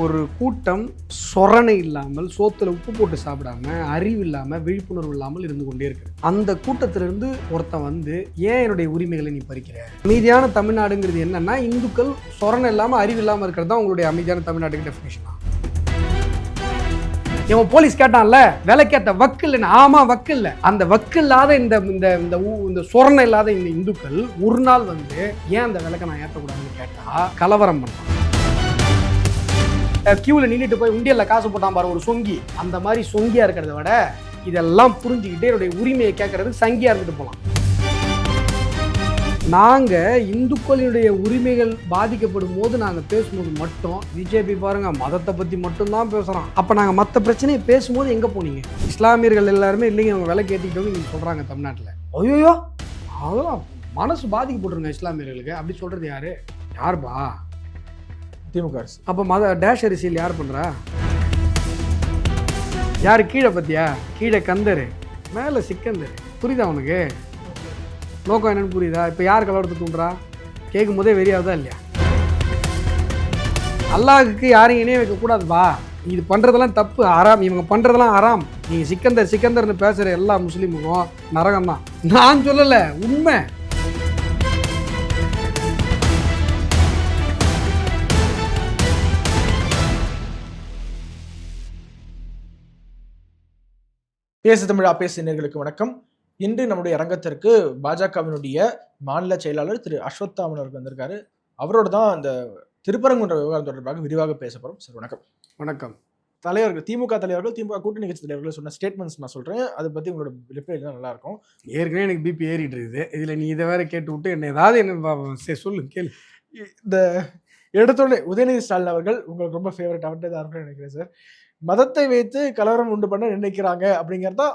ஒரு கூட்டம் சொரணை இல்லாமல் சோத்துல உப்பு போட்டு சாப்பிடாம அறிவு இல்லாமல் விழிப்புணர்வு இல்லாமல் இருந்து கொண்டே இருக்கு. அந்த கூட்டத்திலிருந்து ஒருத்தன் வந்து ஏன் என்னுடைய உரிமைகளை நீ பறிக்கிற? அமைதியான தமிழ்நாடுங்கிறது என்னன்னா இந்துக்கள் சொரணை இல்லாமல் அறிவு இல்லாமல் இருக்கிறது தான் உங்களுடைய அமைதியான தமிழ்நாட்டுக்கு டெஃபினேஷனா இவன் போலீஸ் கேட்டான்ல விலைக்கேத்த வக்கு இல்லைன்னு ஆமா வக்கு இல்லை அந்த வக்கு இல்லாத இந்த இந்த இந்த இந்த சொரணை இல்லாத இந்த இந்துக்கள் ஒரு நாள் வந்து ஏன் அந்த விளக்கை நான் ஏற்றக்கூடாதுன்னு கேட்டா கலவரம் பண்ணான் கியூவில் நின்றுட்டு போய் உண்டியலில் காசு போட்டான் பாரு ஒரு சொங்கி. அந்த மாதிரி சொங்கியாக இருக்கிறத விட இதெல்லாம் புரிஞ்சுக்கிட்டு என்னுடைய உரிமையை கேட்கறதுக்கு சங்கியாக இருந்துட்டு போகலாம் நாங்கள் இந்துக்களினுடைய உரிமைகள் பாதிக்கப்படும் போது நாங்கள் பேசும்போது மட்டும் பிஜேபி பாருங்கள் மதத்தை பற்றி மட்டும்தான் பேசுகிறோம் அப்போ நாங்கள் மற்ற பிரச்சனையை பேசும்போது எங்கே போனீங்க? இஸ்லாமியர்கள் எல்லாருமே இல்லைங்க அவங்க விலை கேட்டிக்கிட்டவங்க நீங்கள் சொல்கிறாங்க தமிழ்நாட்டில். ஐயோ அதெல்லாம் மனசு பாதிக்கப்பட்டுருங்க இஸ்லாமியர்களுக்கு. அப்படி சொல்கிறது யார்? யாருப்பா? திமுக அரசு. அப்போ மத டேஷ் அரிசியில் யார் பண்ணுறா யார் கீழே பத்தியா? கீழே கந்தர். மேலே சிக்கந்தர். புரியுதா உனக்கு? நோக்கம் என்னன்னு புரியுதா? இப்போ யார் கலவரத்தை தூண்டுறா? கேட்கும் போதே வெறியாவதா இல்லையா? அல்லாஹுக்கு யாரையும் இணைய வைக்கக்கூடாதுப்பா இது பண்ணுறதெல்லாம் தப்பு ஆறாம் இவங்க பண்ணுறதெல்லாம் ஆறாம் நீங்கள் சிக்கந்தர் சிக்கந்தர்னு பேசுகிற எல்லா முஸ்லீமுக்கும் நரகம் தான் நான் சொல்லலை உண்மை. பேசு தமிழா பேசு நேர்களுக்கு வணக்கம். இன்று நம்முடைய அரங்கத்திற்கு பாஜகவினுடைய மாநில செயலாளர் திரு அஸ்வத்தாமன் அவர்கள் வந்திருக்காரு. அவரோட தான் அந்த திருப்பரங்குன்ற விவகாரம் தொடர்பாக விரிவாக பேச போறோம். சார் வணக்கம். வணக்கம். தலைவர்கள் திமுக தலைவர்கள் திமுக கூட்டணி கட்சி தலைவர்கள் சொன்ன ஸ்டேட்மெண்ட்ஸ் நான் சொல்றேன். அதை பத்தி உங்களோட ரிப்ளை தான் நல்லா இருக்கும். ஏற்கனவே எனக்கு பிபி ஏறிட்டு இருக்குது. இதில் நீ இதை வேற கேட்டு விட்டு என்ன ஏதாவது என்ன சொல்லு கேளு. இந்த எடுத்தோடனே உதயநிதி ஸ்டாலின் அவர்கள் உங்களுக்கு ரொம்ப ஃபேவரட் அவர்கிட்ட தான் நினைக்கிறேன் சார். மதத்தை வைத்து கலவரம் உண்டு பண்ண நினைக்கிறாங்க அப்படிங்கிறதா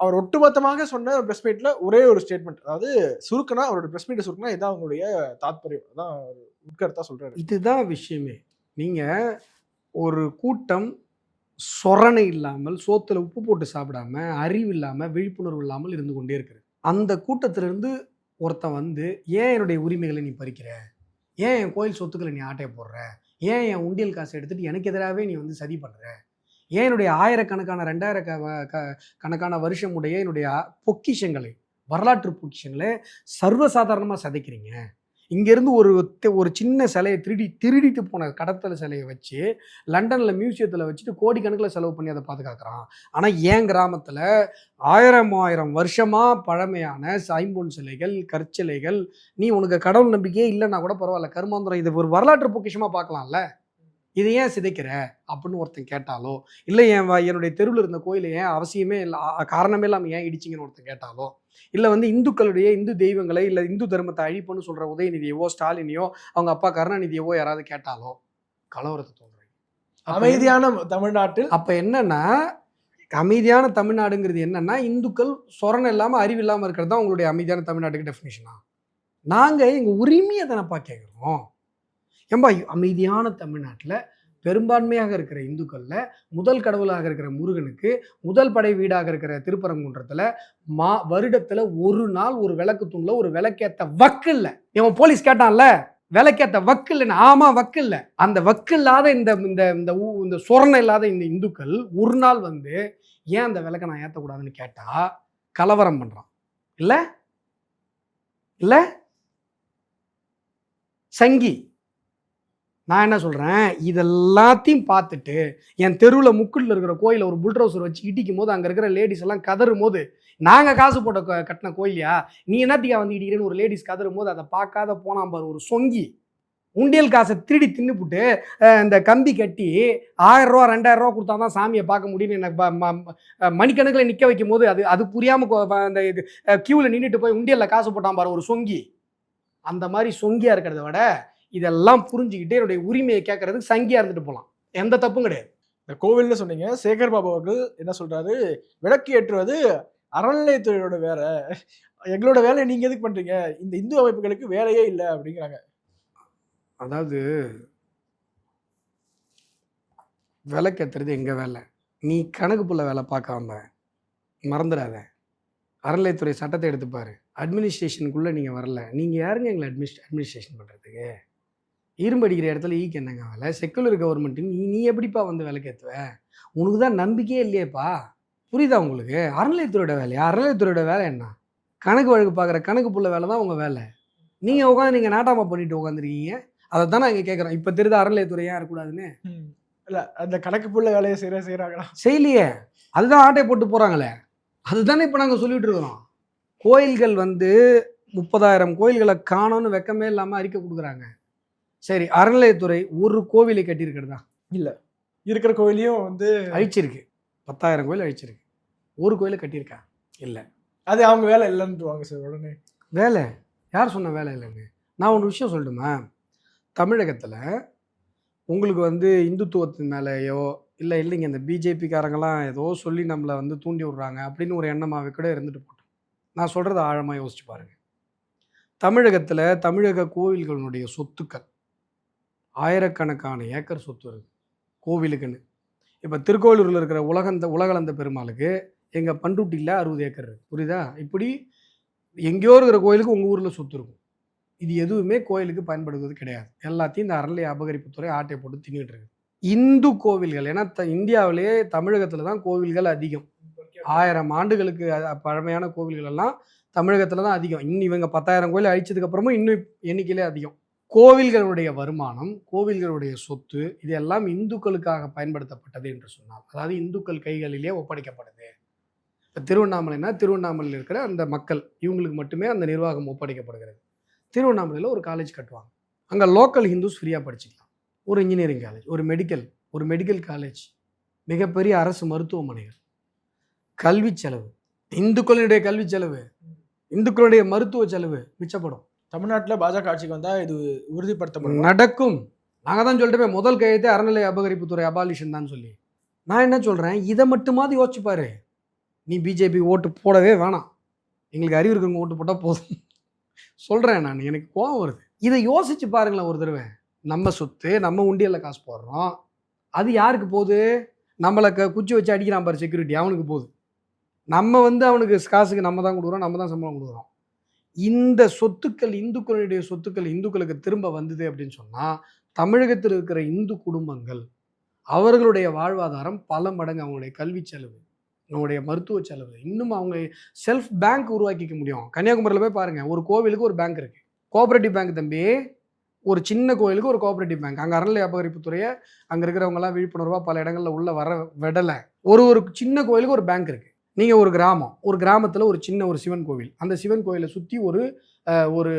அவர் ஒட்டுமொத்தமாக சொன்ன பிரஸ் மீட்ல ஒரே ஒரு ஸ்டேட்மெண்ட் அதாவது சுருக்கனா அவரோட பிரஸ் மீட் சுருக்கனா இதான் அவங்களுடைய தாத்பரியம். அதான் உட்கருத்தா சொல்றாரு. இதுதான் விஷயமே. நீங்கள் ஒரு கூட்டம் சொரணை இல்லாமல் சோத்துல உப்பு போட்டு சாப்பிடாம அறிவு இல்லாமல் விழிப்புணர்வு இல்லாமல் இருந்து கொண்டே இருக்குது அந்த கூட்டத்திலிருந்து ஒருத்தன் வந்து ஏன் என்னுடைய உரிமைகளை நீ பறிக்கிற? ஏன் என் கோயில் சொத்துக்களை நீ ஆட்டையை போடுற? ஏன் என் உண்டியல் காசை எடுத்துட்டு எனக்கு எதிராகவே நீ வந்து சதி பண்ணுற ஏன் என்னுடைய ஆயிரக்கணக்கான ரெண்டாயிர க கணக்கான வருஷம் உடைய என்னுடைய பொக்கிஷங்களை வரலாற்று பொக்கிஷங்களை சர்வசாதாரணமாக சதைக்கிறீங்க. இங்கேருந்து ஒரு ஒரு சின்ன சிலையை திருடி திருடிட்டு போன கடத்தல் சிலையை வச்சு லண்டனில் மியூசியத்தில் வச்சுட்டு கோடிக்கணக்கில் செலவு பண்ணி அதை பாதுகாக்கிறான். ஆனால் என் கிராமத்தில் ஆயிரம் ஆயிரம் வருஷமாக பழமையான ஐம்பொன் சிலைகள் கற்சிலைகள் நீ உனக்கு கடவுள் நம்பிக்கையே இல்லைன்னா கூட பரவாயில்ல கருமாந்திரம் இது ஒரு வரலாற்று பொக்கிஷமாக பார்க்கலாம்ல? இதை ஏன் சிதைக்கிற? அப்படின்னு ஒருத்தன் கேட்டாலோ? இல்லை என் என்னுடைய தெருவில் இருந்த கோயிலை ஏன் அவசியமே இல்லை காரணமே இல்லாமல் ஏன் இடிச்சிங்கன்னு ஒருத்தன் கேட்டாலோ? இல்லை வந்து இந்துக்களுடைய இந்து தெய்வங்களை இல்லை இந்து தர்மத்தை அழிப்புன்னு சொல்கிற உதயநிதியவோ ஸ்டாலினையோ அவங்க அப்பா கருணாநிதியவோ யாராவது கேட்டாலோ? கலவரத்தை தோன்றுறீங்க. அமைதியான தமிழ்நாட்டில் அப்போ என்னன்னா அமைதியான தமிழ்நாடுங்கிறது என்னன்னா இந்துக்கள் சொரணை இல்லாமல் அறிவு இல்லாமல் இருக்கிறது தான் உங்களுடைய அமைதியான தமிழ்நாட்டுக்கு டெஃபினேஷனா நாங்கள் எங்கள் உரிமையை தானப்பா கேட்குறோம் ஏம்பா அமைதியான தமிழ்நாட்டில் பெரும்பான்மையாக இருக்கிற இந்துக்களில் முதல் கடவுளாக இருக்கிற முருகனுக்கு முதல் படை வீடாக இருக்கிற திருப்பரங்குன்றத்தில் மா வருடத்தில் ஒரு நாள் ஒரு விளக்கு தூணில் ஒரு விளக்கேற்ற வக்கு இல்லை. இவன் போலீஸ் கேட்டான்ல விளக்கேற்ற வக்கு இல்லைன்னு ஆமாம் வக்கு இல்லை. அந்த வக்கு இல்லாத இந்த இந்த இந்த இந்த சொரணை இல்லாத இந்த இந்துக்கள் ஒரு நாள் வந்து ஏன் அந்த விளக்கை நான் ஏற்றக்கூடாதுன்னு கேட்டால் கலவரம் பண்ணுறான் இல்ல? இல்ல? சங்கி. நான் என்ன சொல்கிறேன் இதெல்லாத்தையும் பார்த்துட்டு என் தெருவில் முக்குள்ள இருக்கிற கோயிலில் ஒரு புல்ட்ரோசர் வச்சு இடிக்கும் போது அங்கே இருக்கிற லேடிஸ் எல்லாம் கதறும் போது நாங்கள் காசு போட்ட க- கட்டின கோயிலியா நீ என்னத்திக்கா வந்து இடிக்கிறேன்னு ஒரு லேடிஸ் கதறும் போது அதை பார்க்காத போனான் பாரு ஒரு சொங்கி. உண்டியல் காசை திருடி தின்னுப்புட்டு இந்த கம்பி கட்டி ஆயிரம் ரூபா ரெண்டாயிரம் ரூபா கொடுத்தா தான் சாமியை பார்க்க முடியும்னு எனக்கு ம- ம- மணிக்கணக்கில் நிற்க வைக்கும் போது அது அது புரியாமல் அந்த இது கியூவில் நின்றுட்டு போய் உண்டியலில் காசு போட்டான் பாரு ஒரு சொங்கி. அந்த மாதிரி சொங்கியாக இருக்கிறத விட இதெல்லாம் புரிஞ்சுக்கிட்டு என்னுடைய உரிமையை கேட்கறதுக்கு சங்கியா இருந்துட்டு போகலாம் எந்த தப்பும் கிடையாது. இந்த கோவில்னு சொன்னீங்க சேகர் பாபு அவர்கள் என்ன சொல்றாரு? விளக்கு ஏற்றுவது அறநிலையத்துறையோட வேலை. எங்களோட வேலையை நீங்க எதுக்கு பண்றீங்க? இந்த இந்து அமைப்புகளுக்கு வேலையே இல்லை அப்படிங்கிறாங்க. அதாவது விளக்கேத்துறது எங்க வேலை? நீ கணக்கு புள்ள வேலை பார்க்க வந்த மறந்துடாத அறநிலையத்துறை சட்டத்தை எடுத்துப்பாரு. அட்மினிஸ்ட்ரேஷனுக்குள்ளே நீங்கள் வரல. நீங்கள் யாருங்க எங்களை அட்மினிஸ் அட்மினிஸ்ட்ரேஷன் பண்ணுறதுக்கு இரும்பு அடிக்கிற இடத்துல ஈக்கு என்னங்க வேலை? செக்குலர் கவர்மெண்ட் நீ நீ எப்படிப்பா வந்து விலைக்கேற்றுவ உனக்கு தான் நம்பிக்கையே இல்லையேப்பா. புரியுதா உங்களுக்கு? அறநிலையத்துறையோட வேலையா? அறநிலையத்துறையோட வேலை என்ன? கணக்கு வழக்கு பார்க்குற கணக்கு புள்ள வேலை தான் உங்கள் வேலை. நீங்கள் உட்காந்து நீங்கள் நாட்டாமா பண்ணிட்டு உட்காந்துருக்கீங்க. அதை தான் நாங்கள் கேட்குறோம் இப்போ தெரியுது அறநிலையத்துறை ஏன் இருக்கக்கூடாதுன்னு. இல்ல அந்த கணக்கு புள்ள வேலையை செய்யற செய்யறாங்களா செய்யலையே. அதுதான் ஆட்டை போட்டு போகிறாங்களே அதுதானே இப்போ நாங்கள் சொல்லிட்டு இருக்கிறோம். கோயில்கள் வந்து முப்பதாயிரம் கோயில்களை காணோன்னு வெக்கமே இல்லாமல் அறிக்கை கொடுக்குறாங்க. சரி அறநிலையத்துறை ஒரு கோவிலை கட்டியிருக்கிறதா? இருக்கிற கோயிலையும் வந்து அழிச்சிருக்கு. பத்தாயிரம் கோயில் அழிச்சிருக்கு. ஒரு கோயிலை கட்டியிருக்கா? இல்லை. அது அவங்க வேலை இல்லைன்னுவாங்க சார் உடனே. வேலை? யார் சொன்ன வேலை இல்லைன்னு நான் ஒரு விஷயம் சொல்லட்டுமா? தமிழகத்தில் உங்களுக்கு வந்து இந்துத்துவத்தின் மேலேயோ இல்லை இல்லைங்க இந்த பிஜேபிக்காரங்களாம் ஏதோ சொல்லி நம்மளை வந்து தூண்டி விடுறாங்க அப்படின்னு ஒரு எண்ணமாகவே கூட இருந்துட்டு போட்டோம் நான் சொல்கிறத ஆழமாக யோசிச்சு பாருங்கள் தமிழகத்தில் தமிழக கோவில்களுடைய சொத்துக்கள் ஆயிரக்கணக்கான ஏக்கர் சொத்து இருக்குது கோவிலுக்குன்னு. இப்போ திருக்கோவிலூரில் இருக்கிற உலகந்த உலகளந்த பெருமாளுக்கு எங்கள் பண்ருட்டியில் அறுபது ஏக்கர் இருக்குது புரியுதா? இப்படி எங்கேயோ இருக்கிற கோயிலுக்கு உங்கள் ஊரில் சொத்து இருக்கும். இது எதுவுமே கோயிலுக்கு பயன்படுவது கிடையாது. எல்லாத்தையும் இந்த அறநிலை அபகரிப்புத்துறை ஆட்டை போட்டு தின்னுட்டு இருக்கு. இந்து கோவில்கள் ஏன்னா த இந்தியாவிலேயே தமிழகத்தில் தான் கோவில்கள் அதிகம். ஆயிரம் ஆண்டுகளுக்கு பழமையான கோவில்கள் எல்லாம் தமிழகத்தில் தான் அதிகம். இன்னும் இவங்க பத்தாயிரம் கோயில் அழிச்சதுக்கப்புறமும் இன்னும் எண்ணிக்கையிலே அதிகம். கோவில்களுடைய வருமானம் கோவில்களுடைய சொத்து இது எல்லாம் இந்துக்களுக்காக பயன்படுத்தப்பட்டது என்று சொன்னால் அதாவது இந்துக்கள் கைகளிலே ஒப்படைக்கப்படுது. இப்போ திருவண்ணாமலைனா திருவண்ணாமலையில் இருக்கிற அந்த மக்கள் இவங்களுக்கு மட்டுமே அந்த நிர்வாகம் ஒப்படைக்கப்படுகிறது. திருவண்ணாமலையில் ஒரு காலேஜ் கட்டுவாங்க. அங்கே லோக்கல் ஹிந்துஸ் ஃப்ரீயாக படிச்சுக்கலாம். ஒரு இன்ஜினியரிங் காலேஜ் ஒரு மெடிக்கல் ஒரு மெடிக்கல் காலேஜ் மிகப்பெரிய அரசு மருத்துவமனைகள். கல்வி செலவு இந்துக்களுடைய கல்வி செலவு இந்துக்களுடைய மருத்துவ செலவு மிச்சப்படும். தமிழ்நாட்டில் பாஜக ஆட்சிக்கு வந்தால் இது உறுதிப்படுத்தப்படும்? நடக்கும். நாங்கள் தான் சொல்லிட்டு முதல் கையெழுத்தே அறநிலை அபகரிப்புத்துறை அபாலிஷன் தான் சொல்லி. நான் என்ன சொல்கிறேன் இதை மட்டுமாவது யோசிச்சு நீ பிஜேபி ஓட்டு போடவே வேணாம். எங்களுக்கு அறிவு இருக்கிறவங்க ஓட்டு போட்டால் போதும். சொல்கிறேன் நான். எனக்கு கோவம் வருது. இதை யோசிச்சு பாருங்களேன் ஒரு தடவை. நம்ம சொத்து நம்ம உண்டியலில் காசு போடுறோம். அது யாருக்கு போகுது? நம்மளை க குச்சி வச்சு அடிக்கிறான் பாரு செக்யூரிட்டி அவனுக்கு போகுது. நம்ம வந்து அவனுக்கு காசுக்கு நம்ம தான் கொடுக்குறோம் நம்ம தான் சம்பளம் கொடுக்குறோம். இந்த சொத்துக்கள் இந்துக்களுடைய சொத்துக்கள் இந்துக்களுக்கு திரும்ப வந்தது அப்படின்னு சொன்னால் தமிழகத்தில் இருக்கிற இந்து குடும்பங்கள் அவர்களுடைய வாழ்வாதாரம் பல மடங்கு அவங்களுடைய கல்வி செலவு அவங்களுடைய மருத்துவ செலவு. இன்னும் அவங்க செல்ஃப் பேங்க் உருவாக்கிக்க முடியும். கன்னியாகுமரியில் போய் பாருங்கள் ஒரு கோவிலுக்கு ஒரு பேங்க் இருக்குது கோஆப்ரேட்டிவ் பேங்க் தம்பி ஒரு சின்ன கோயிலுக்கு ஒரு கோஆபரேட்டிவ் பேங்க் அங்கே அறநிலை அபகரிப்புத்துறையை அங்கே இருக்கிறவங்கலாம் விழிப்புணர்வாக பல இடங்களில் உள்ள வர விடலை. ஒரு ஒரு சின்ன கோயிலுக்கு ஒரு பேங்க் இருக்குது நீங்கள் ஒரு கிராமம் ஒரு கிராமத்தில் ஒரு சின்ன ஒரு சிவன் கோவில். அந்த சிவன் கோயிலை சுற்றி ஒரு ஒரு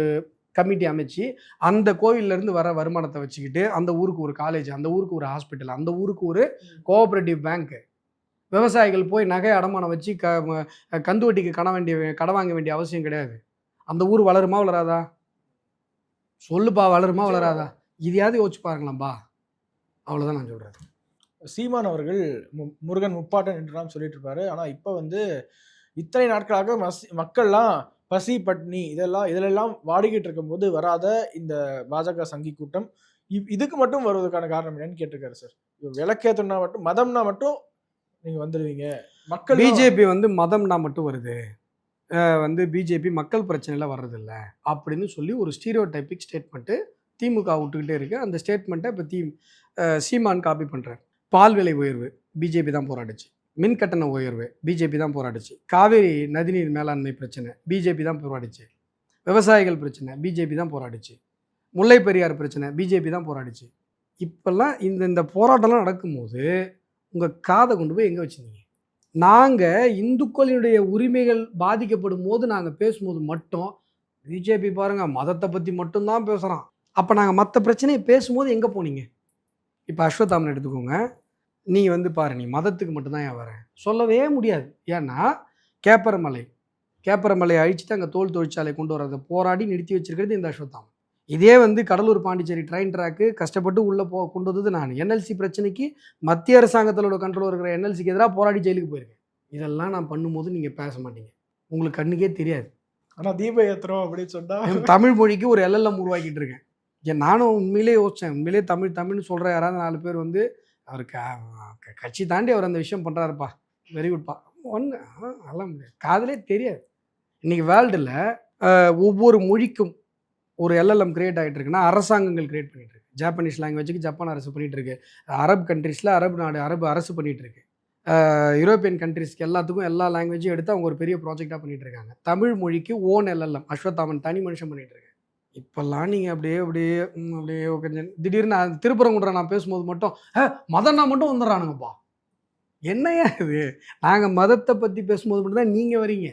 கமிட்டி அமைச்சு அந்த கோவில்ல இருந்து வர வருமானத்தை வச்சுக்கிட்டு அந்த ஊருக்கு ஒரு காலேஜ் அந்த ஊருக்கு ஒரு ஹாஸ்பிட்டல் அந்த ஊருக்கு ஒரு கோஆபரேட்டிவ் பேங்க் விவசாயிகள் போய் நகை அடமானம் வச்சு க ம- கந்து வட்டிக்கு கடன் வேண்டிய கடன் வாங்க வேண்டிய அவசியம் கிடையாது. அந்த ஊர் வளருமா வளராதா? சொல்லுப்பா வளருமா வளராதா? இதையாவது யோசிச்சு பாருங்களாம்பா அவ்வளோதான் நான் சொல்கிறேன் சீமான் அவர்கள் மு- முருகன் முப்பாட்டன் என்றெல்லாம் சொல்லிட்டு இருப்பாரு ஆனால் இப்போ வந்து இத்தனை நாட்களாக மசி மக்கள்லாம் பசி பட்னி இதெல்லாம் இதிலெல்லாம் வாடிக்கிட்டு இருக்கும்போது வராத இந்த பாஜக சங்கி கூட்டம். இதுக்கு மட்டும் வருவதற்கான காரணம் என்னன்னு கேட்டிருக்காரு சார். விளக்கேத்தனா மட்டும் மதம்னா மட்டும் நீங்கள் வந்துடுவீங்க மக்கள் பிஜேபி வந்து மதம்னா மட்டும் வருது. வந்து பிஜேபி மக்கள் பிரச்சனையில் வர்றதில்ல அப்படின்னு சொல்லி ஒரு ஸ்டீரியோ டைப்பிக் ஸ்டேட்மெண்ட்டு திமுக விட்டுக்கிட்டே இருக்கு. அந்த ஸ்டேட்மெண்ட்டை இப்போ தி சீமான் காப்பி பண்ணுறார் பால் விலை உயர்வு பிஜேபி தான் போராடுச்சு. மின் கட்டண உயர்வு பிஜேபி தான் போராடுச்சு. காவேரி நதிநீர் மேலாண்மை பிரச்சனை பிஜேபி தான் போராடிச்சு. விவசாயிகள் பிரச்சனை பிஜேபி தான் போராடிச்சு. முல்லை பெரியார் பிரச்சனை பிஜேபி தான் போராடிச்சு. இப்போல்லாம் இந்த இந்த போராட்டம்லாம் நடக்கும்போது உங்கள் காதை கொண்டு போய் எங்கே வச்சுருந்தீங்க? நாங்கள் இந்துக்களினுடைய உரிமைகள் பாதிக்கப்படும் போது நாங்கள் பேசும்போது மட்டும் பிஜேபி பாருங்கள் மதத்தை பற்றி மட்டும்தான் பேசுகிறோம் அப்போ நாங்கள் மற்ற பிரச்சனையை பேசும்போது எங்கே போனீங்க? இப்போ அஸ்வத்தாமன் எடுத்துக்கோங்க. நீ வந்து பாரு நீ மதத்துக்கு மட்டும்தான் ஏன் வரேன் சொல்லவே முடியாது. ஏன்னா கேப்பரமலை கேப்பரமலையை அழிச்சிட்டு அங்கே தோல் தொழிற்சாலை கொண்டு வரதை போராடி நிறுத்தி வச்சிருக்கிறது இந்த அஸ்வத்தாமன். இதே வந்து கடலூர் பாண்டிச்சேரி ட்ரெயின் ட்ராக்கு கஷ்டப்பட்டு உள்ளே போ கொண்டு வந்தது நான். என்எல்சி பிரச்சனைக்கு மத்திய அரசாங்கத்தோட கண்ட்ரோல் இருக்கிற என்எல்சிக்கு எதிராக போராடி ஜெயிலுக்கு போயிருக்கேன். இதெல்லாம் நான் பண்ணும்போது நீங்கள் பேச மாட்டீங்க. உங்களுக்கு கண்ணுக்கே தெரியாது. ஆனா தீப ஏத்துறோம் அப்படின்னு சொன்னா நான் தமிழ் மொழிக்கு ஒரு எல்எல்எம் உருவாக்கிட்டு இருக்கேன். ஏன் நானும் உண்மையிலே யோசித்தேன் உண்மையிலே தமிழ் தமிழ்னு சொல்கிற யாராவது நாலு பேர் வந்து அவர் க கட்சி தாண்டி அவர் அந்த விஷயம் பண்ணுறாருப்பா வெரி குட்பா ஒன்று அதெல்லாம் முடியாது. காதலே தெரியாது. இன்றைக்கி வேர்ல்டில் ஒவ்வொரு மொழிக்கும் ஒரு எல்எல்எம் கிரியேட் ஆகிட்டு இருக்குன்னா அரசாங்கங்கள் கிரியேட் பண்ணிட்டு இருக்கு. ஜாப்பனீஸ் லாங்குவேஜுக்கு ஜப்பான் அரசு பண்ணிட்டு இருக்கு. அரப் கண்ட்ரீஸில் அரபு நாடு அரபு அரசு பண்ணிட்டு இருக்கு. யூரோப்பியன் கண்ட்ரீஸ்க்கு எல்லாத்துக்கும் எல்லா லாங்குவேஜும் எடுத்து அவங்க ஒரு பெரிய ப்ராஜெக்டாக பண்ணிட்டு இருக்காங்க. தமிழ் மொழிக்கு ஓன் எல்எல்எம் அஸ்வத்தாமன் தனி மனுஷன் பண்ணிட்டு இருக்காங்க இப்போல்லாம் நீங்கள் அப்படியே அப்படியே ம், அப்படியே கொஞ்சம் திடீர்னு நான் திருப்பரங்குன்ற நான் பேசும்போது மட்டும் "ஹே, மதம்னா மட்டும் வந்துடுறானுங்கப்பா. என்னையா இது? நாங்கள் மதத்தை பற்றி பேசும்போது மட்டும் தான் நீங்கள் வரீங்க.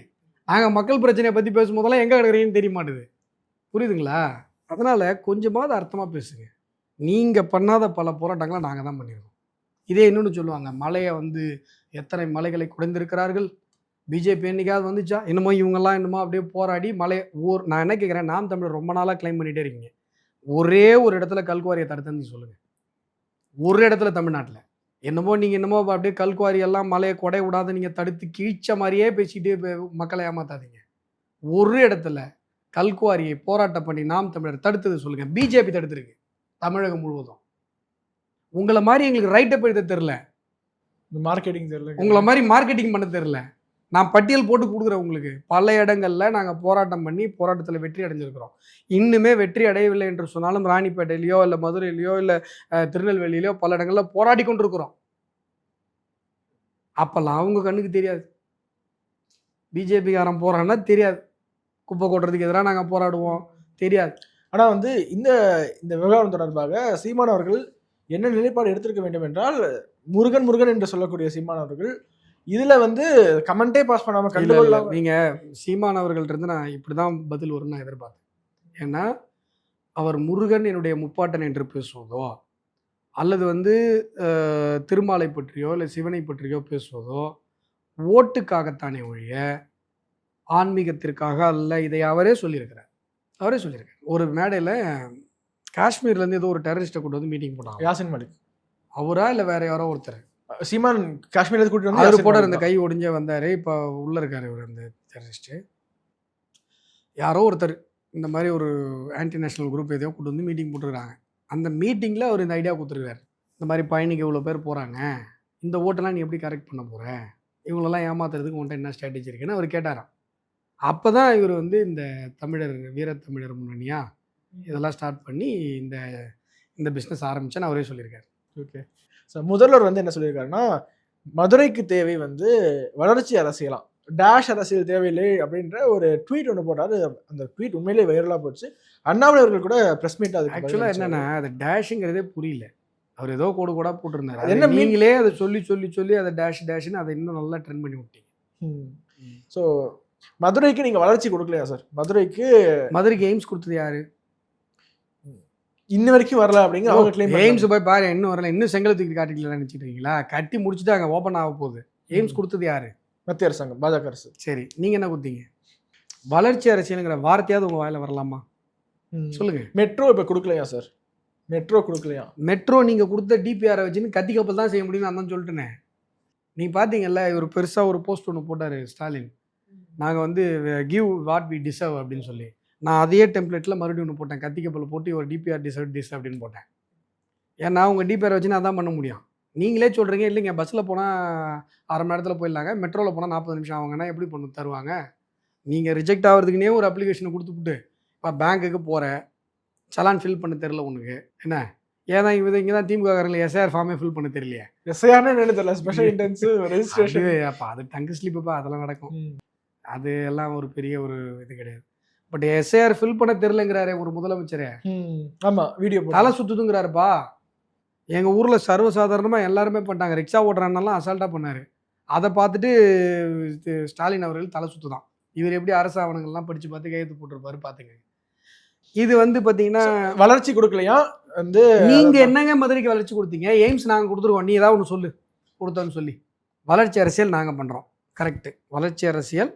நாங்கள் மக்கள் பிரச்சனையை பற்றி பேசும்போதெல்லாம் எங்கே கிடக்குறீங்கன்னு தெரிய மாட்டுது. புரியுதுங்களா? அதனால் கொஞ்சமாவது அர்த்தமாக பேசுங்க. நீங்கள் பண்ணாத பல போராட்டங்களை நாங்கள் தான் பண்ணியிருக்கோம். இதே இன்னொன்று சொல்லுவாங்க மலையை வந்து எத்தனை மலைகளை குடைந்திருக்கிறார்கள்? பிஜேபி என்னைக்காவது வந்துச்சா? என்னமோ இவங்கெல்லாம் என்னமோ அப்படியே போராடி மலை ஊர் நான் என்ன கேட்குறேன் நாம் தமிழர் ரொம்ப நாளாக க்ளைம் பண்ணிகிட்டே இருக்கீங்க. ஒரே ஒரு இடத்துல கல்குவாரியை தடுத்துன்னு சொல்லுங்கள் ஒரு இடத்துல தமிழ்நாட்டில். என்னமோ நீங்கள் என்னமோ அப்படியே கல்குவாரி எல்லாம் மலையை கொடை விடாத நீங்கள் தடுத்து கீழ்ச்ச மாதிரியே பேசிக்கிட்டே மக்களை ஏமாத்தாதீங்க. ஒரு இடத்துல கல்குவாரியை போராட்டம் பண்ணி நாம் தமிழர் தடுத்தது சொல்லுங்க. பிஜேபி தடுத்துருக்கு. தமிழகம் முழுவதும். உங்களை மாதிரி எங்களுக்கு ரைட்டப் எழுத தெரில இந்த மார்க்கெட்டிங் தெரியல உங்களை மாதிரி மார்க்கெட்டிங் பண்ண தெரில நான் பட்டியல் போட்டு கொடுக்குறேன் உங்களுக்கு. பல இடங்களில் நாங்கள் போராட்டம் பண்ணி போராட்டத்தில் வெற்றி அடைஞ்சிருக்கிறோம். இன்னுமே வெற்றி அடையவில்லை என்று சொன்னாலும் ராணிப்பேட்டையிலையோ இல்லை மதுரையிலையோ இல்லை திருநெல்வேலியிலையோ பல இடங்களில் போராடி கொண்டிருக்கிறோம். அப்போல்லாம் அவங்க கண்ணுக்கு தெரியாது. பிஜேபிக்காரன் போகிறான்னா தெரியாது. குப்பை கொட்டுறதுக்கு எதிராக நாங்கள் போராடுவோம். தெரியாது. ஆனால் வந்து இந்த இந்த விவகாரம் தொடர்பாக சீமான் அவர்கள் என்ன நிலைப்பாடு எடுத்திருக்க வேண்டும் என்றால் முருகன் முருகன் என்று சொல்லக்கூடிய சீமான் அவர்கள் இதுல வந்து கமெண்டே பாஸ் பண்ணாம. கண்டுகொள்ளாம நீங்க சீமான் அவர்கள்ட்ட இருந்து நான் இப்படிதான் பதில் வரும்னு நான் எதிர்பார்த்தேன். ஏன்னா அவர் முருகன் என்னுடைய முப்பாட்டன் என்று பேசுவதோ அல்லது வந்து திருமாலை பற்றியோ இல்லை சிவனை பற்றியோ பேசுவதோ ஓட்டுக்காகத்தானே ஒழிய ஆன்மீகத்திற்காக அல்ல இதை அவரே சொல்லியிருக்கிறார். அவரே சொல்லியிருக்கார். ஒரு மேடையில் காஷ்மீர்லேருந்து ஏதோ ஒரு டெரரிஸ்ட்டை கொண்டு வந்து மீட்டிங் போட்டாங்க. யாசின் மாலிக். அவரா இல்லை வேற யாரோ ஒருத்தர்? சீமான் காஷ்மீர்ல கூட்டிட்டு வந்து அவர் போட தான். கை ஒடிஞ்சே வந்தாரு. இப்போ உள்ள இருக்காரு இவர் அந்த டெரரிஸ்ட்டு யாரோ ஒருத்தர் இந்த மாதிரி ஒரு ஆன்டி நேஷனல் குரூப் எதையோ கூட்டு வந்து மீட்டிங் போட்டுருக்காங்க. அந்த மீட்டிங்கில் அவர் இந்த ஐடியா கொடுத்துருக்காரு. இந்த மாதிரி பயணிக்கு இவ்வளோ பேர் போகிறாங்க இந்த ஓட்டெல்லாம் நீ எப்படி கரெக்ட் பண்ண போகிற இவங்களெல்லாம் ஏமாத்துறதுக்கு உன்ட்ட என்ன ஸ்ட்ராட்டஜி இருக்குன்னு அவர் கேட்டாராம். அப்போ தான் இவர் வந்து இந்த தமிழர் வீரத்தமிழர் முன்னணியா இதெல்லாம் ஸ்டார்ட் பண்ணி இந்த இந்த பிஸ்னஸ் ஆரம்பிச்சேன்னு அவரே சொல்லியிருக்காரு. ஓகே ஸோ முதல்வர் வந்து என்ன சொல்லியிருக்காருன்னா மதுரைக்கு தேவை வந்து வளர்ச்சி அரசியலாம். டேஷ் அரசியல் தேவையில்லை அப்படின்ற ஒரு ட்வீட் ஒன்று போட்டாரு. அந்த ட்வீட் உண்மையிலேயே வைரலாக போச்சு. அண்ணாமலை அவர்கள் கூட ப்ரெஸ் மீட் அதுக்கு ஆக்சுவலாக. என்னன்னா அது டேஷுங்கிறதே புரியல. அவர் ஏதோ கோடு கோடா போட்டிருந்தாரு. அது அது என்ன? நீங்களே அதை சொல்லி சொல்லி சொல்லி அதை டேஷ் டேஷ்னு அதை இன்னும் நல்லா ட்ரெண்ட் பண்ணி விட்டீங்க. ஸோ மதுரைக்கு நீங்க வளர்ச்சி கொடுக்கலையா சார் மதுரைக்கு மதுரைக்கு எய்ம்ஸ் கொடுத்தது யாரு? இன்ன வரைக்கும் வரல அப்படிங்க அவங்க கிளைம் எய்ம்ஸ் போய் பாரு இன்னும் வரல. இன்னும் செங்கல் தூக்கி காட்டிக்கல நினைச்சிட்டு இருக்கீங்களா கட்டி முடிச்சுட்டு அங்கே ஓப்பன் ஆக போகுது எய்ம்ஸ் கொடுத்தது யாரு? மத்திய அரசாங்கம் பாஜக அரசு. சரி நீங்க என்ன கொடுத்தீங்க? வளர்ச்சி அரசியலுங்கிற வார்த்தையாவது உங்க வாயில வரலாமா? சொல்லுங்க. மெட்ரோ இப்ப கொடுக்கலையா சார் மெட்ரோ கொடுக்கலையா? மெட்ரோ நீங்க கொடுத்த டிபிஆரை வச்சுன்னு கத்தி கப்பல் தான் செய்ய முடியும்னு நான் தான் சொல்லிட்டேனே. நீ பார்த்தீங்கல்ல இவர் பெருசா ஒரு போஸ்ட் ஒன்று போட்டாரு ஸ்டாலின். நாங்க வந்து கிவ் வாட் வி டிசர்வ் அப்படின்னு சொல்லி. நான் அதே டெம்ப்ளேட்டில் மறுபடியும் ஒன்று போட்டேன். கத்தி கப்பல் போட்டு ஒரு டிபிஆர் டிசர்வ் டிஸ் அப்படின்னு போட்டேன். ஏன்னா உங்கள் டிபிஆர் வச்சு நான் தான் பண்ண முடியும். நீங்களே சொல்கிறீங்க இல்லைங்க பஸ்ஸில் போனால் அரை மணி நேரத்தில் போயிடலாங்க மெட்ரோவில் போனால் நாற்பது நிமிஷம் ஆகுங்கன்னா எப்படி பண்ணு தருவாங்க? நீங்கள் ரிஜெக்ட் ஆகிறதுக்குனே ஒரு அப்ளிகேஷனை கொடுத்துப்புட்டு இப்போ பேங்க்குக்கு போகிற சலான் ஃபில் பண்ண தெரில உனக்கு என்ன? ஏன் தான் இவங்க இங்கே தான் திமுக காரங்கள எஸ்ஆர் ஃபார்மே ஃபில் பண்ண தெரியலையே. எஸ்ஐஆர்னு என்ன தெரியல ஸ்பெஷல் இன்டென்சிவ் ரெஜிஸ்ட்ரேஷன் அப்போ அது டங்கு ஸ்லிப்புப்பா அதெல்லாம் நடக்கும். அது எல்லாம் ஒரு பெரிய ஒரு இது கிடையாது. பட் எஸ்ஏஆர் ஃபில் பண்ண தெரிலங்கிறாரே ஒரு முதலமைச்சரே. ஆமா வீடியோ தலை சுத்துதுங்கிறாருப்பா. எங்க ஊர்ல சர்வசாதாரணமா எல்லாருமே பண்ணிட்டாங்க. ரிக்ஷா ஓட்டுறான்னெல்லாம் அசால்ட்டா பண்ணாரு. அதை பார்த்துட்டு ஸ்டாலின் அவர்கள் தலை சுத்துதான். இவர் எப்படி அரசு ஆவணங்கள்லாம் படிச்சு பார்த்து கையெழுத்து போட்டிருப்பாரு பாத்துங்க இது வந்து பாத்தீங்கன்னா வளர்ச்சி கொடுக்கலையா? வந்து நீங்க என்னங்க மதுரைக்கு வளர்ச்சி கொடுத்தீங்க? எய்ம்ஸ் நாங்க கொடுத்துருவோம் நீ ஏதாவது ஒன்று சொல்லு. கொடுத்தோன்னு சொல்லி. வளர்ச்சி அரசியல் நாங்க பண்றோம். கரெக்ட் வளர்ச்சி அரசியல்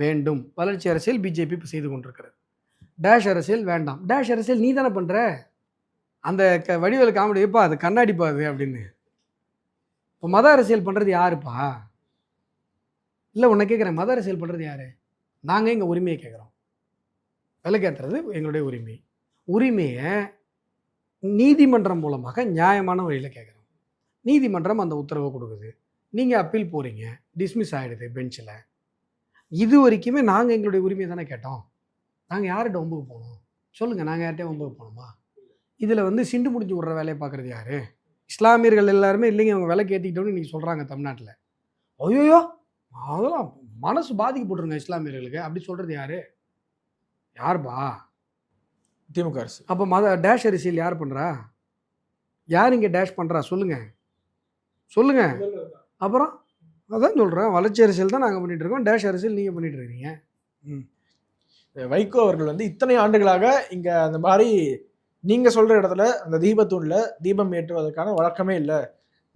வேண்டும். வளர்ச்சி அரசியல் பிஜேபி இப்போ செய்து கொண்டிருக்கிறது. டேஷ் அரசியல் வேண்டாம். டேஷ் அரசியல் நீ தானே பண்ணுற அந்த க வடிவேலு காமெடிப்பா அது கண்ணாடிப்பா அது அப்படின்னு. இப்போ மத அரசியல் பண்ணுறது யாருப்பா? இல்லை உன்னை கேட்குறேன் மத அரசியல் பண்ணுறது யார்? நாங்கள் எங்கள் உரிமையை கேட்குறோம் விலைக்கேற்றுறது எங்களுடைய உரிமை. உரிமையை நீதிமன்றம் மூலமாக நியாயமான வழியில் கேட்குறோம் நீதிமன்றம் அந்த உத்தரவை கொடுக்குது. நீங்கள் அப்பீல் போகிறீங்க டிஸ்மிஸ் ஆகிடுது பெஞ்சில் இது வரைக்குமே நாங்கள் எங்களுடைய உரிமையை தானே கேட்டோம். நாங்கள் யார்கிட்ட ஒம்புக்கு போனோம்? சொல்லுங்கள் நாங்கள் யார்கிட்டயும் ஒம்புக்கு போனோமா? இதில் வந்து சிண்டு முடிஞ்சு விட்ற வேலையை பார்க்குறது யாரு? இஸ்லாமியர்கள் எல்லாருமே இல்லைங்க அவங்க விலை கேட்டிக்கிட்டோன்னு இன்னைக்கு சொல்கிறாங்க தமிழ்நாட்டில். ஐயோயோ! அதெல்லாம் மனசு பாதிக்கப்பட்டுருங்க இஸ்லாமியர்களுக்கு. அப்படி சொல்கிறது யாரு? யாருப்பா? திமுக அரசு. அப்போ மத டேஷ் அரசியல் யார் பண்ணுறா யார் இங்கே டேஷ் பண்ணுறா சொல்லுங்க. சொல்லுங்க. அப்புறம்? அதான் சொல்கிறேன் வளர்ச்சி அரசியல் தான் நாங்கள் பண்ணிட்டு இருக்கோம் டேஷ் அரசியல் நீங்கள் பண்ணிட்டு இருக்கீங்க. வைகோ அவர்கள் வந்து இத்தனை ஆண்டுகளாக இங்க அந்த மாதிரி நீங்க சொல்ற இடத்துல அந்த தீபத்தூண்ல தீபம் ஏற்றுவதற்கான வழக்கமே இல்ல.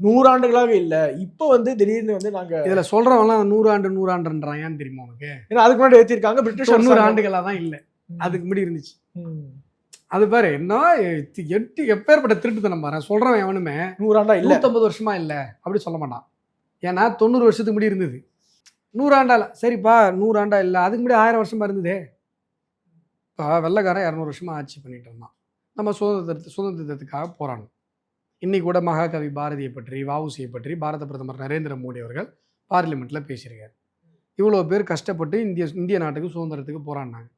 நூறாண்டுகளாக இல்ல. இப்போ வந்து திடீர்னு வந்து நாங்க இதில் சொல்கிறவங்களாம் நூறாண்டு நூறாண்டுன்றான் ஏன்னு தெரியுமா உனக்கு? ஏன்னா அதுக்கு முன்னாடி ஏற்றிருக்காங்க பிரிட்டிஷ் தொண்ணூறு அரசாங்கம். ஆண்டுகளாக தான் இல்லை. ம். அதுக்கு முன்னாடி இருந்துச்சு. ம். அது பாரு என்ன எட்டு- எட்டு எப்பேற்பட்ட திருட்டுத்தனம் பாரு. சொல்கிறவன் எவனுமே நூறாண்டா இல்ல. நூற்றம்பது வருஷமா இல்லை. அப்படி சொல்ல மாட்டான். ஏன்னா தொண்ணூறு வருஷத்துக்கு முன்னாடி இருந்தது. நூறாண்டால. சரிப்பா நூறாண்டா இல்லை அதுக்கு முன்னாடி ஆயிரம் வருஷமாக இருந்ததே. இப்போ வெள்ளக்காரன் இரநூறு வருஷமாக ஆட்சி பண்ணிட்டு இருந்தான். நம்ம சுதந்திரத்து சுதந்திரத்துக்காக போராடணும். இன்னைக்கு கூட மகாகவி பாரதியை பற்றி வாவுசியை பற்றி பாரத பிரதமர் நரேந்திர மோடி அவர்கள் பார்லிமெண்ட்டில் பேசியிருக்காரு. இவ்வளோ பேர் கஷ்டப்பட்டு இந்திய இந்திய நாட்டுக்கு சுதந்திரத்துக்கு போராடினாங்க.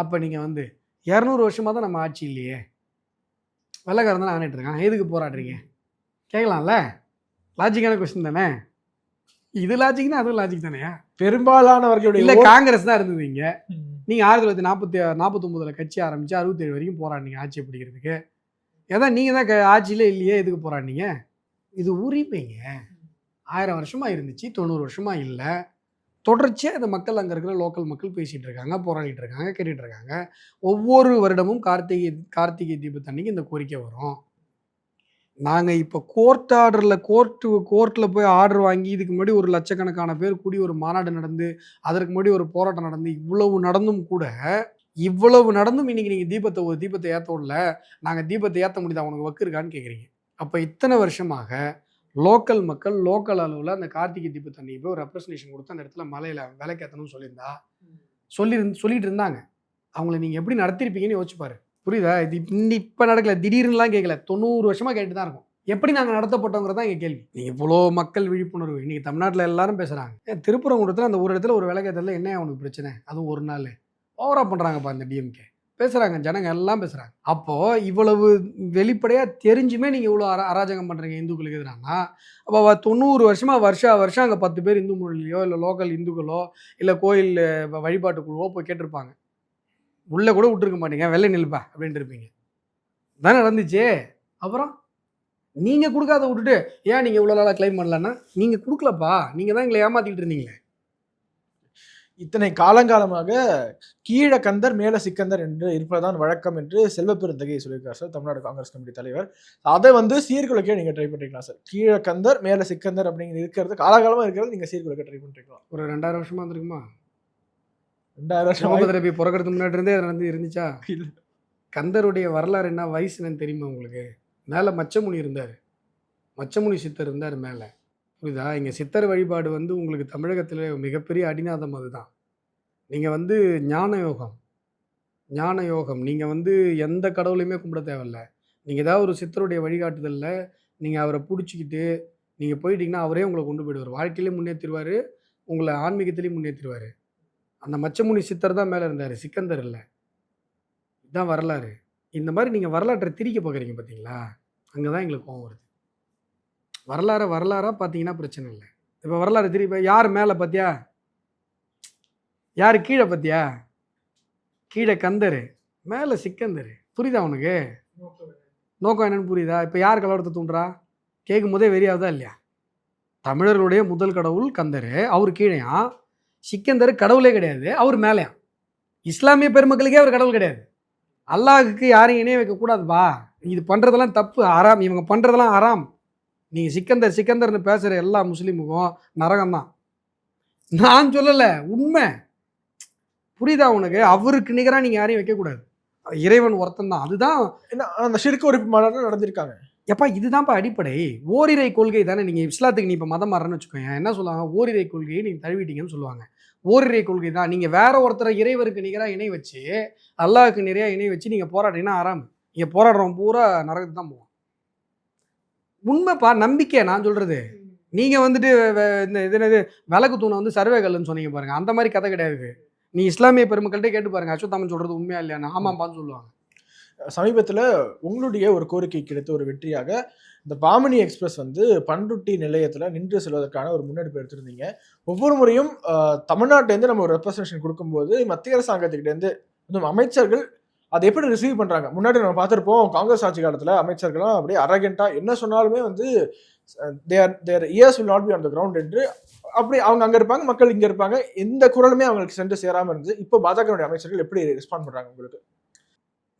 அப்போ நீங்கள் வந்து இரநூறு வருஷமாக தான் நம்ம ஆட்சி இல்லையே. வெள்ளக்காரன் தான் ஆணிட்டு இருக்கான். எதுக்கு போராடுறீங்க? கேட்கலாம்ல? லாஜிக்கான கொஸ்டின் தானே? இது லாஜிக்னா அதுவும் லாஜிக் தானேயா? பெரும்பாலானவர்களுடைய இல்ல காங்கிரஸ் தான் இருந்தது இங்க. ம். நீங்க ஆயிரத்தி தொள்ளாயிரத்தி நாற்பத்தி நாற்பத்தொம்பதுல கட்சி ஆரம்பிச்சு அறுபத்தேழு வரைக்கும் போராடினீங்க ஆட்சியை பிடிக்கிறதுக்கு. ஏதான் நீங்க தான் ஆட்சியிலே இல்லையே எதுக்கு போராடினீங்க? இது உரிமைங்க ஆயிரம் வருஷமா இருந்துச்சு தொண்ணூறு வருஷமா இல்ல. தொடர்ச்சியா இந்த மக்கள் அங்க இருக்கிற லோக்கல் மக்கள் பேசிட்டு இருக்காங்க போராடிட்டு இருக்காங்க கேட்டுட்டு இருக்காங்க. ஒவ்வொரு வருடமும் கார்த்திகை கார்த்திகை தீபத்தன்னைக்கு இந்த கோரிக்கை வரும். நாங்க இப்ப கோர்ட் ஆர்டர்ல கோர்ட்டு கோர்ட்ல போய் ஆர்டர் வாங்கி இதுக்கு முன்னாடி ஒரு லட்சக்கணக்கான பேர் கூடி ஒரு மாநாடு நடந்து அதற்கு முன்னாடி ஒரு போராட்டம் நடந்து இவ்வளவு நடந்தும் கூட இவ்வளவு நடந்தும் இன்னைக்கு நீங்க தீபத்தை ஒரு தீபத்தை ஏத்த விடல நாங்க தீபத்தை ஏத்த முடியுதா? உனக்கு வக்கு இருக்கான்னு கேக்குறீங்க. அப்ப இத்தனை வருஷமாக லோக்கல் மக்கள் லோக்கல் அளவில் அந்த கார்த்திகை தீபத்தை அன்னைக்கு போய் ஒரு ரெப்ரஸன்டேஷன் கொடுத்து அந்த இடத்துல மலையில விலைக்கேற்றணும்னு சொல்லியிருந்தா சொல்லி சொல்லிட்டு இருந்தாங்க. அவங்கள நீங்க எப்படி நடத்திருப்பீங்கன்னு யோசிச்சு பாரு. புரியுதா? இது இன்னி இப்போ நடக்கல. திடீர்னுலாம் கேட்கல தொண்ணூறு வருஷமாக கேட்டு தான் இருக்கும். எப்படி நாங்கள் நடத்தப்பட்டோங்கிறது தான் எங்கள் கேள்வி. நீங்கள் இவ்வளோ மக்கள் விழிப்புணர்வு. இன்றைக்கி தமிழ்நாட்டில் எல்லாரும் பேசுகிறாங்க ஏன் திருப்பரங்குன்றத்தில் அந்த ஒரு இடத்துல ஒரு விளக்கத்தில் என்ன அவனுக்கு பிரச்சனை? அதுவும் ஒரு நாள். ஓவரா பண்ணுறாங்கப்பா இந்த டிஎம்கே பேசுகிறாங்க ஜனங்க எல்லாம் பேசுகிறாங்க அப்போது இவ்வளவு வெளிப்படையாக தெரிஞ்சுமே நீங்கள் இவ்வளோ அர அராஜகம் பண்ணுறீங்க இந்துக்களுக்கு எதிரானா? அப்போ தொண்ணூறு வருஷமாக வருஷா வருஷம் அங்கே பத்து பேர் இந்து மொழியோ இல்லை லோக்கல் இந்துக்களோ இல்லை கோயில் வ- வழிபாட்டு குழுவோ போய் கேட்டிருப்பாங்க. உள்ளே கூட விட்டுருக்க மாட்டீங்க வெள்ளை நில்பா அப்படின்ட்டு இருப்பீங்க. தானே நடந்துச்சு? அப்புறம்? நீங்கள் கொடுக்காத விட்டுட்டு ஏன் நீங்கள் இவ்வளோ நாளாக க்ளைம் பண்ணலன்னா? நீங்கள் கொடுக்கலப்பா. நீங்கள் தான் எங்களை ஏமாத்திட்டு இருந்தீங்களே. இத்தனை காலங்காலமாக கீழ கந்தர் மேல சிக்கந்தர் என்று இருப்பதுதான் வழக்கம் என்று செல்வ பெருந்தகை சொல்லியிருக்கார் சார் தமிழ்நாடு காங்கிரஸ் கமிட்டி தலைவர். அதை வந்து சீர்குலைக்க நீங்க ட்ரை பண்றீங்களா சார்? கீழ கந்தர் மேல சிக்கந்தர் அப்படிங்கிறது இருக்கிறது காலகாலமா இருக்கிறது நீங்க சீர்குலைக்க ட்ரை பண்றீங்களா? ஒரு ரெண்டாயிரம் வருஷமா இருந்திருக்குமா? ரெண்டாயிரம் வருஷம் முகமது ரபி பிறக்கிறதுக்கு முன்னாடி இருந்தே நடந்து இருந்துச்சா? இல்ல. கந்தருடைய வரலாறு என்ன? வயசு என்னன்னு தெரியுமா உங்களுக்கு? மேலே மச்சமுனி இருந்தார். மச்சமுனி சித்தர் இருந்தார் மேலே. புரியுதா? இங்கே சித்தர் வழிபாடு வந்து உங்களுக்கு தமிழகத்தில் மிகப்பெரிய அடிநாதம் அதுதான். நீங்கள் வந்து ஞான யோகம். ஞான யோகம். நீங்கள் வந்து எந்த கடவுளையுமே கும்பிட தேவையில்ல. நீங்கள் ஏதாவது ஒரு சித்தருடைய வழிகாட்டுதலில் நீங்கள் அவரை பிடிச்சிக்கிட்டு நீங்கள் போயிட்டீங்கன்னா அவரே உங்களை கொண்டு போயிடுவார். வாழ்க்கையிலையும் முன்னேற்றிடுவார் உங்களை ஆன்மீகத்திலையும் முன்னேற்றிடுவார் அந்த மச்சமுனி சித்தர் தான் மேலே இருந்தார் சிக்கந்தர் இல்லை. இதுதான் வரலாறு. இந்த மாதிரி நீங்கள் வரலாற்றை திரிக்க பார்க்குறீங்க பார்த்தீங்களா அங்கே தான் எங்களுக்கு கோவம் வருது. வரலாறை வரலாறாக பார்த்தீங்கன்னா பிரச்சனை இல்லை. இப்போ வரலாறு திருப்பி யார் மேலே பார்த்தியா யார் கீழே பார்த்தியா கீழே கந்தர் மேலே சிக்கந்தர். புரியுதா உனக்கு? நோக்கம் என்னன்னு புரியுதா? இப்போ யார் கலவரத்தை தூண்டுறா? கேட்கும் போதே வெறியாவதா இல்லையா? தமிழர்களுடைய முதல் கடவுள் கந்தர் அவர் கீழேயா? சிக்கந்தர் கடவுளே கிடையாது அவர் மேலேயா இஸ்லாமிய பெருமக்களுக்கே அவர் கடவுள் கிடையாது. அல்லாஹுக்கு யாரையும் இணைய வைக்கக்கூடாதுப்பா இது பண்ணுறதெல்லாம் தப்பு ஆறாம் இவங்க பண்ணுறதெல்லாம் ஆறாம் நீங்கள் சிக்கந்தர் சிக்கந்தர்னு பேசுகிற எல்லா முஸ்லீமுக்கும் நரகம்தான். நான் சொல்லலை உண்மை. புரியுதா உனக்கு? அவருக்கு நிகராக நீங்கள் யாரையும் வைக்கக்கூடாது இறைவன் ஒருத்தன் தான். அதுதான் என்ன அந்த சிறுக்கு உறுப்பு மாநாடு நடந்திருக்காங்க. எப்பா இதுதான்ப்பா அடிப்படை. ஓரிரை கொள்கை தானே. நீங்கள் இஸ்லாத்துக்கு நீ இப்போ மதம் மாறன்னு வச்சுக்கோங்க என்ன சொல்லுவாங்க? ஓரிரை கொள்கையை நீங்கள் தழுவிட்டீங்கன்னு சொல்லுவாங்க. ஓரிரை கொள்கை தான். நீங்கள் வேற ஒருத்தரை இறைவருக்கு நிகராக இணை வச்சு அல்லாவுக்கு நிறைய இணை வச்சு நீங்கள் போராடினா ஆறாம நீங்கள் போராடுறோம் பூரா நரகத்து தான் போவோம் உண்மைப்பா நம்பிக்கை நான் சொல்கிறது நீங்கள் வந்துட்டு இந்த இது என்னது? விளக்கு தூணை வந்து சர்வேகல்னு சொன்னீங்க பாருங்கள் அந்த மாதிரி கதை கிடையாது. நீ இஸ்லாமிய பெருமக்கள்கிட்ட கேட்டு பாருங்க. அஸ்வத்தாமன் சொல்கிறது உண்மையா இல்லையான்னு. ஆமாப்பான்னு சொல்லுவாங்க. சமீபத்தில் உங்களுடைய ஒரு கோரிக்கை கிடைத்த ஒரு வெற்றியாக இந்த பாமணி எக்ஸ்பிரஸ் வந்து பண்ருட்டி நிலையத்தில் நின்று செல்வதற்கான ஒரு முன்னெடுப்பு எடுத்திருந்தீங்க. ஒவ்வொரு முறையும் தமிழ்நாட்டிலேருந்து நம்ம ஒரு ரெப்ரசன்டேஷன் கொடுக்கும்போது மத்திய அரசாங்கத்துக்கிட்டேருந்து அதுவும் அமைச்சர்கள் அதை எப்படி ரிசீவ் பண்ணுறாங்க முன்னாடி நம்ம பார்த்துருப்போம் காங்கிரஸ் ஆட்சி காலத்தில் அமைச்சர்கள்லாம் அப்படியே அரகண்டா என்ன சொன்னாலுமே வந்து there there years will not be on the ground என்று அப்படி அவங்க அங்கே இருப்பாங்க மக்கள் இங்கே இருப்பாங்க. எந்த குரலுமே அவங்களுக்கு சென்று சேராமல் இருந்து இப்போ பாஜகவுடைய அமைச்சர்கள் எப்படி ரெஸ்பாண்ட் பண்ணுறாங்க உங்களுக்கு?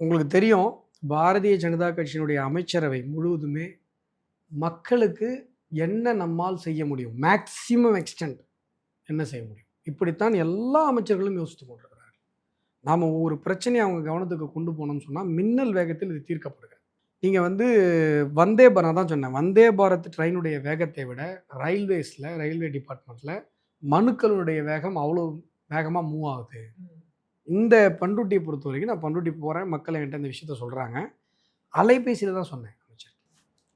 உங்களுக்கு தெரியும் பாரதிய ஜனதா கட்சியினுடைய அமைச்சரவை முழுவதுமே மக்களுக்கு என்ன நம்மால் செய்ய முடியும்? மேக்சிமம் எக்ஸ்டென்ட் என்ன செய்ய முடியும்? இப்படித்தான் எல்லா அமைச்சர்களும் யோசித்து கொண்டிருக்கிறார்கள். நாம் ஒவ்வொரு பிரச்சனையை அவங்க கவனத்துக்கு கொண்டு போனோம்னு சொன்னால் மின்னல் வேகத்தில் இது தீர்க்கப்படுகிறது. நீங்கள் வந்து வந்தே பாரத் தான் சொன்னேன். வந்தே பாரத் ட்ரெயினுடைய வேகத்தை விட ரயில்வேஸில் ரயில்வே டிபார்ட்மெண்ட்டில் மனுக்களுடைய வேகம் அவ்வளோ வேகமாக மூவ் ஆகுது. இந்த பண்ருட்டியை பொறுத்த வரைக்கும் நான் பண்ருட்டி போகிறேன் மக்கள் என்கிட்ட இந்த விஷயத்த சொல்கிறாங்க அலைபேசியில் தான் சொன்னேன்.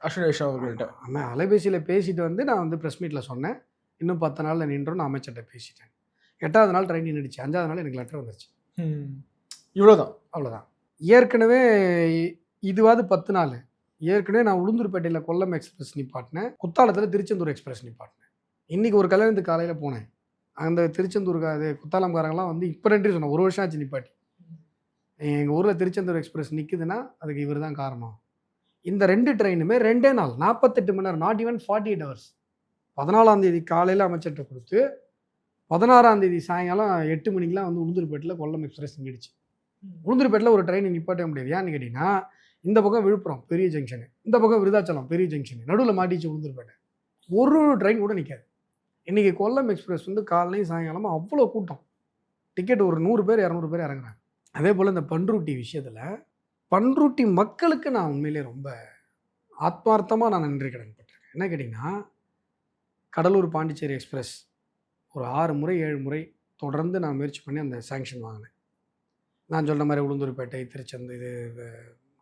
அமைச்சர் வைஷ்ணவ் அவர்கள்ட்ட. ஆமாம் அலைபேசியில் பேசிட்டு வந்து நான் வந்து ப்ரெஸ் மீட்டில் சொன்னேன். இன்னும் பத்து நாளில் நின்றோம். நான் அமைச்சர்கிட்ட பேசிட்டேன். எட்டாவது நாள் ட்ரெயின் நின்றுச்சு அஞ்சாவது நாள் எனக்கு லெட்டர் வந்துருச்சு. இவ்வளவுதான். அவ்வளோதான் ஏற்கனவே இதுவாது பத்து நாள். ஏற்கனவே நான் உளுந்தூர்பேட்டையில் கொல்லம் எக்ஸ்பிரஸ் நிப்பாட்டினேன். குத்தாலத்தில் திருச்செந்தூர் எக்ஸ்பிரஸ் நிப்பாட்டினேன். இன்றைக்கி ஒரு கல்யாணத்துக்கு காலையில் போனேன். அந்த திருச்செந்தூர் அது குத்தாலம்காரங்களாம் வந்து இப்போ நன்றி சொன்னேன் ஒரு வருஷம் ஆச்சு நிப்பாட்டி. எங்கள் ஊரில் திருச்செந்தூர் எக்ஸ்பிரஸ் நிற்குதுன்னா அதுக்கு இவர் தான் காரணம். இந்த ரெண்டு ட்ரெயினுமே ரெண்டே நாள் நாற்பத்தெட்டு மணி நேரம் not even forty eight hours பதினாலாம் தேதி காலையில் அமைச்சர்கிட்ட கொடுத்து பதினாறாம் தேதி சாயங்காலம் எட்டு மணிக்கெலாம் வந்து உளுந்தூர்பேட்டில் கொல்லம் எக்ஸ்பிரஸ் நின்றுச்சு உளுந்தூர்பேட்டில் ஒரு ட்ரெயின் நிப்பாட்ட முடியாது. ஏன்னு கேட்டிங்கன்னா இந்த பக்கம் விழுப்புரம் பெரிய ஜங்ஷனு இந்த பக்கம் விருதாச்சலம் பெரிய ஜங்ஷனு நடுவில் மாட்டிச்சு உளுந்தூர்பேட்டை. ஒரு ட்ரெயின் கூட நிற்காது இன்றைக்கி கொல்லம் எக்ஸ்பிரஸ் வந்து காலையும் சாயங்காலமும் அவ்வளோ கூட்டம். டிக்கெட் ஒரு நூறு பேர் இரநூறு பேர் இறங்குறாங்க. அதே போல் இந்த பன்ருட்டி விஷயத்தில் பன்ருட்டி மக்களுக்கு நான் உண்மையிலே ரொம்ப ஆத்மார்த்தமாக நான் நன்றி கடன்பட்டிருக்கேன். என்ன கேட்டிங்கன்னா கடலூர் பாண்டிச்சேரி எக்ஸ்பிரஸ் ஒரு ஆறு முறை ஏழு முறை தொடர்ந்து நான் முயற்சி பண்ணி அந்த சேங்ஷன் வாங்கினேன். நான் சொன்ன மாதிரி உளுந்தூர்பேட்டை திருச்செந்தூர் இது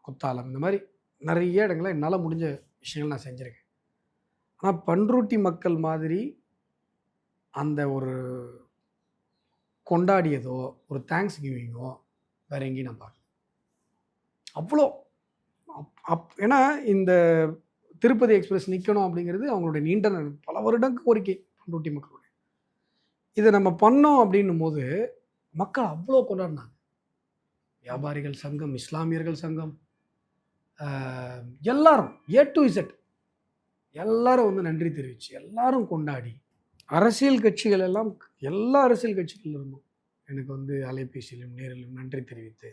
குத்தாலம் இந்த மாதிரி நிறைய இடங்களில் என்னால் முடிஞ்ச விஷயங்கள் நான் செஞ்சுருக்கேன். ஆனால் பன்ருட்டி மக்கள் மாதிரி அந்த ஒரு கொண்டாடியதோ ஒரு தேங்க்ஸ் கிவிங்கோ வேற எங்கேயும் நான் பார்க்கல. அவ்வளோ அப் அப் ஏன்னா இந்த திருப்பதி எக்ஸ்பிரஸ் நிற்கணும் அப்படிங்கிறது அவங்களுடைய நீண்ட பல வருடங்கள் கோரிக்கை பண்ருட்டி மக்களுடைய. இதை நம்ம பண்ணோம் அப்படின்னும் போது மக்கள் அவ்வளோ கொண்டாடினாங்க. வியாபாரிகள் சங்கம் இஸ்லாமியர்கள் சங்கம் எல்லாரும் ஏ டு இசட் எல்லாரும் வந்து நன்றி தெரிவித்து எல்லாரும் கொண்டாடி அரசியல் கட்சிகள் எல்லாம் எல்லா அரசியல் கட்சிகள் இருந்தும் எனக்கு வந்து அலைபேசியிலும் நேரிலும் நன்றி தெரிவித்து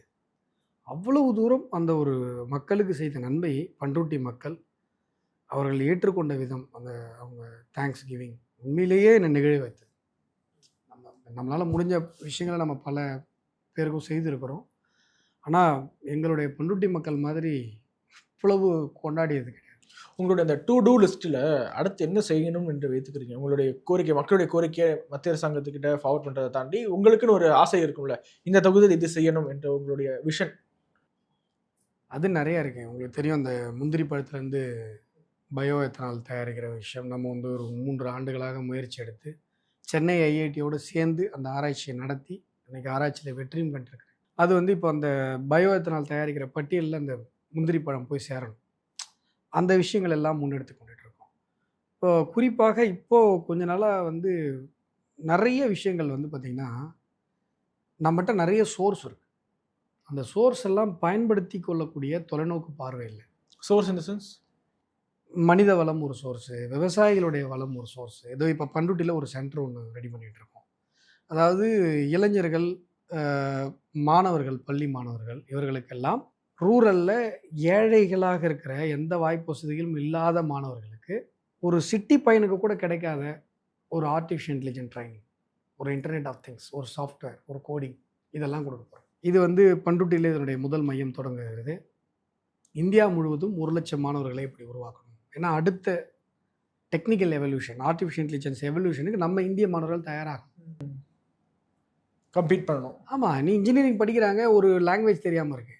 அவ்வளவு தூரம் அந்த ஒரு மக்களுக்கு செய்த நன்மையை பண்ருட்டி மக்கள் அவர்கள் ஏற்றுக்கொண்ட விதம் அந்த அவங்க தேங்க்ஸ் கிவிங் உண்மையிலேயே என்னை நிகழ வைத்து நம்ம நம்மளால் முடிஞ்ச விஷயங்களை நம்ம பல பேருக்கும் செய்திருக்கிறோம். ஆனால் எங்களுடைய பண்ருட்டி மக்கள் மாதிரி இவ்வளவு கொண்டாடியது கிடையாது. உங்களுடைய அந்த டூ டூ லிஸ்ட்டில் அடுத்து என்ன செய்யணும் என்று வைத்துக்கிறீங்க? உங்களுடைய கோரிக்கை மக்களுடைய கோரிக்கையை மத்திய அரசாங்கத்துக்கிட்ட ஃபார்வர்ட் பண்ணுறதை தாண்டி உங்களுக்குன்னு ஒரு ஆசை இருக்கும்ல. இந்த தொகுதியில் இது செய்யணும் என்ற உங்களுடைய விஷன் அது நிறையா இருக்கு. உங்களுக்கு தெரியும் அந்த முந்திரி பழத்துலேருந்து பயோ எத்தனால் தயாரிக்கிற விஷயம். நம்ம வந்து ஒரு மூன்று ஆண்டுகளாக முயற்சி எடுத்து சென்னை ஐஐடியோடு சேர்ந்து அந்த ஆராய்ச்சியை நடத்தி இன்றைக்கி ஆராய்ச்சியில் வெற்றியும் கண்டிருக்கிறேன். அது வந்து இப்போ அந்த பயோ எத்தனால் தயாரிக்கிற பட்டியலில் அந்த முந்திரி பழம் போய் சேரணும். அந்த விஷயங்கள் எல்லாம் முன்னெடுத்து கொண்டுட்டு இருக்கோம் இப்போ குறிப்பாக இப்போது கொஞ்ச நாளாக வந்து நிறைய விஷயங்கள் வந்து பார்த்திங்கன்னா நம்மகிட்ட நிறைய சோர்ஸ் இருக்குது அந்த சோர்ஸ் எல்லாம் பயன்படுத்தி கொள்ளக்கூடிய தொலைநோக்கு பார்வை இல்லை. சோர்ஸ் இந்த சென்ஸ் மனித வளம் ஒரு சோர்ஸு விவசாயிகளுடைய வளம் ஒரு சோர்ஸு ஏதோ இப்போ பண்ருட்டியில் ஒரு சென்டர் ஒன்று ரெடி பண்ணிகிட்டு இருக்கோம் அதாவது இளைஞர்கள் மாணவர்கள் பள்ளி மாணவர்கள் இவர்களுக்கெல்லாம் ரூரலில் ஏழைகளாக இருக்கிற எந்த வாய்ப்பு வசதிகளும் இல்லாத மாணவர்களுக்கு ஒரு சிட்டி பையனுக்கு கூட கிடைக்காத ஒரு ஆர்டிஃபிஷியல் இன்டெலிஜென்ட் ட்ரைனிங் ஒரு இன்டர்நெட் ஆஃப் திங்ஸ் ஒரு சாஃப்ட்வேர் ஒரு கோடிங் இதெல்லாம் கொடுக்க போகிறோம் இது வந்து பண்ருட்டியில் இதனுடைய முதல் மையம் தொடங்குகிறது. இந்தியா முழுவதும் ஒரு லட்சம் மாணவர்களை இப்படி உருவாக்கணும். ஏன்னா அடுத்த டெக்னிக்கல் எவல்யூஷன் ஆர்டிஃபிஷியல் இன்டெலிஜென்ஸ் எவல்யூஷனுக்கு நம்ம இந்திய மாணவர்கள் தயாராகும் கம்ப்ளீட் பண்ணணும். ஆமாம் நீ இன்ஜினியரிங் படிக்கிறாங்க ஒரு லாங்குவேஜ் தெரியாமல் இருக்கு.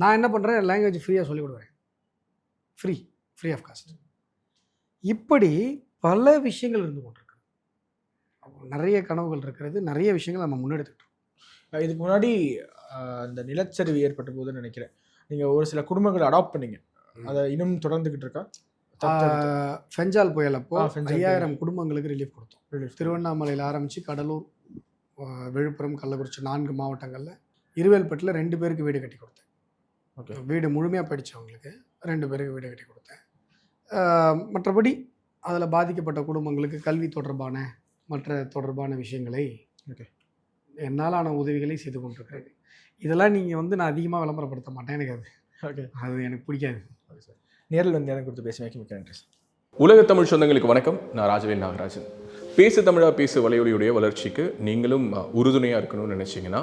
நான் என்ன பண்ணுறேன் லாங்குவேஜ் ஃப்ரீயாக சொல்லிக் கொடுக்குறேன். ஃப்ரீ ஃப்ரீ ஆஃப் காஸ்ட் இப்படி பல விஷயங்கள் இருந்து கொண்டிருக்கு. நிறைய கனவுகள் இருக்கிறது. நிறைய விஷயங்கள் நம்ம முன்னெடுத்துக்கிட்டு இருக்கோம். இதுக்கு முன்னாடி அந்த நிலச்சரிவு ஏற்பட்ட போதுன்னு நினைக்கிறேன். நீங்க ஒரு சில குடும்பங்களை அடாப்ட் பண்ணீங்க. அதை இன்னும் தொடர்ந்துகிட்டு இருக்கா? ஃபெஞ்சால் புயல். அப்போ ஐயாயிரம் குடும்பங்களுக்கு ரிலீஃப் கொடுத்தோம். Relief. திருவண்ணாமலையில் ஆரம்பித்து கடலூர் விழுப்புரம் கள்ளக்குறிச்சி நான்கு மாவட்டங்களில் இருவேல்பட்டில் ரெண்டு பேருக்கு வீடு கட்டி கொடுத்தேன். வீடு முழுமையாக போயிடுச்சு அவங்களுக்கு. ரெண்டு பேருக்கு வீடு கட்டி கொடுத்தேன். மற்றபடி அதில் பாதிக்கப்பட்ட குடும்பங்களுக்கு கல்வி தொடர்பான மற்ற தொடர்பான விஷயங்களை Okay. என்னாலான உதவிகளை செய்து கொண்டிருக்கிறேன் இதெல்லாம் நீங்கள் வந்து நான் அதிகமாக விளம்பரப்படுத்த மாட்டேன் எனக்கு அது. ஓகே. அது எனக்கு பிடிக்காது. நேரில் வந்து எனக்கு கொடுத்து பேசுவேன் மிக்க நன்றி சார். உலக தமிழ் சொந்தங்களுக்கு வணக்கம். நான் ராஜவேல் நாகராஜன். பேசு தமிழா பேசு வலையொலியுடைய வளர்ச்சிக்கு நீங்களும் உறுதுணையாக இருக்கணும்னு நினச்சிங்கன்னா